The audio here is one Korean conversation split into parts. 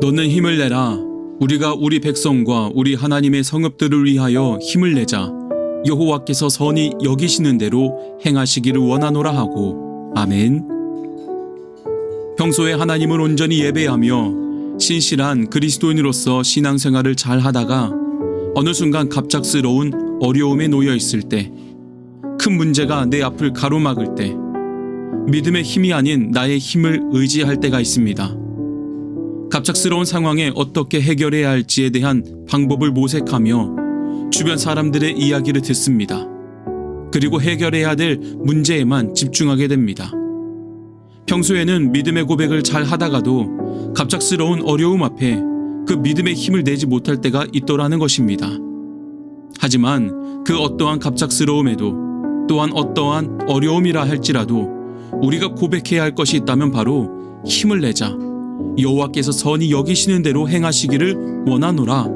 너는 힘을 내라. 우리가 우리 백성과 우리 하나님의 성읍들을 위하여 힘을 내자. 여호와께서 선히 여기시는 대로 행하시기를 원하노라 하고 아멘. 평소에 하나님을 온전히 예배하며 신실한 그리스도인으로서 신앙생활을 잘 하다가 어느 순간 갑작스러운 어려움에 놓여 있을 때, 큰 문제가 내 앞을 가로막을 때, 믿음의 힘이 아닌 나의 힘을 의지할 때가 있습니다. 갑작스러운 상황에 어떻게 해결해야 할지에 대한 방법을 모색하며 주변 사람들의 이야기를 듣습니다. 그리고 해결해야 될 문제에만 집중하게 됩니다. 평소에는 믿음의 고백을 잘 하다가도 갑작스러운 어려움 앞에 그 믿음의 힘을 내지 못할 때가 있더라는 것입니다. 하지만 그 어떠한 갑작스러움에도 또한 어떠한 어려움이라 할지라도 우리가 고백해야 할 것이 있다면 바로 힘을 내자. 여호와께서 선히 여기시는 대로 행하시기를 원하노라.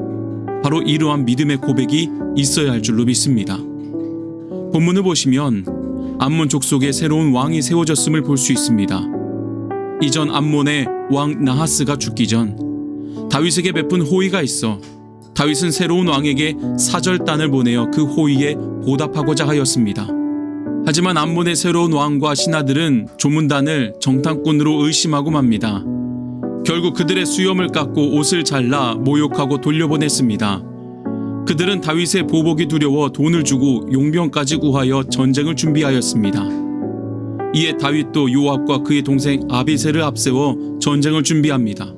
바로 이러한 믿음의 고백이 있어야 할 줄로 믿습니다. 본문을 보시면 암몬 족 속에 새로운 왕이 세워졌음을 볼 수 있습니다. 이전 암몬의 왕 나하스가 죽기 전 다윗에게 베푼 호의가 있어 다윗은 새로운 왕에게 사절단을 보내어 그 호의에 보답하고자 하였습니다. 하지만 암몬의 새로운 왕과 신하들은 조문단을 정탐꾼으로 의심하고 맙니다. 결국 그들의 수염을 깎고 옷을 잘라 모욕하고 돌려보냈습니다. 그들은 다윗의 보복이 두려워 돈을 주고 용병까지 구하여 전쟁을 준비하였습니다. 이에 다윗도 요압과 그의 동생 아비세를 앞세워 전쟁을 준비합니다.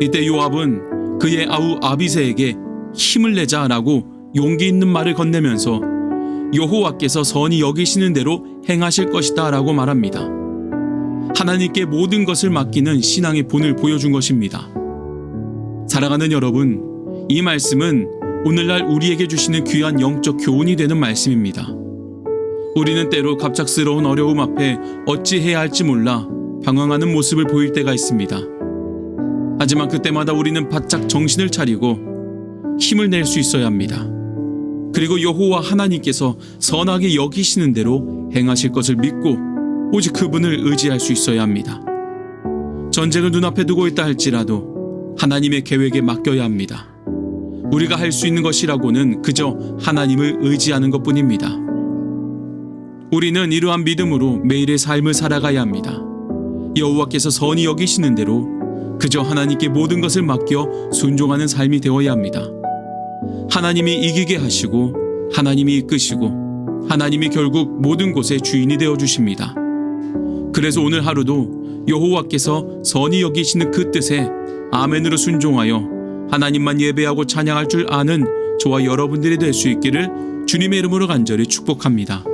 이때 요압은 그의 아우 아비세에게 힘을 내자라고 용기 있는 말을 건네면서 여호와께서 선히 여기시는 대로 행하실 것이다라고 말합니다. 하나님께 모든 것을 맡기는 신앙의 본을 보여준 것입니다. 사랑하는 여러분, 이 말씀은 오늘날 우리에게 주시는 귀한 영적 교훈이 되는 말씀입니다. 우리는 때로 갑작스러운 어려움 앞에 어찌해야 할지 몰라 방황하는 모습을 보일 때가 있습니다. 하지만 그때마다 우리는 바짝 정신을 차리고 힘을 낼 수 있어야 합니다. 그리고 여호와 하나님께서 선하게 여기시는 대로 행하실 것을 믿고 오직 그분을 의지할 수 있어야 합니다. 전쟁을 눈앞에 두고 있다 할지라도 하나님의 계획에 맡겨야 합니다. 우리가 할 수 있는 것이라고는 그저 하나님을 의지하는 것 뿐입니다. 우리는 이러한 믿음으로 매일의 삶을 살아가야 합니다. 여호와께서 선히 여기시는 대로 그저 하나님께 모든 것을 맡겨 순종하는 삶이 되어야 합니다. 하나님이 이기게 하시고 하나님이 이끄시고 하나님이 결국 모든 곳의 주인이 되어 주십니다. 그래서 오늘 하루도 여호와께서 선히 여기시는 그 뜻에 아멘으로 순종하여 하나님만 예배하고 찬양할 줄 아는 저와 여러분들이 될 수 있기를 주님의 이름으로 간절히 축복합니다.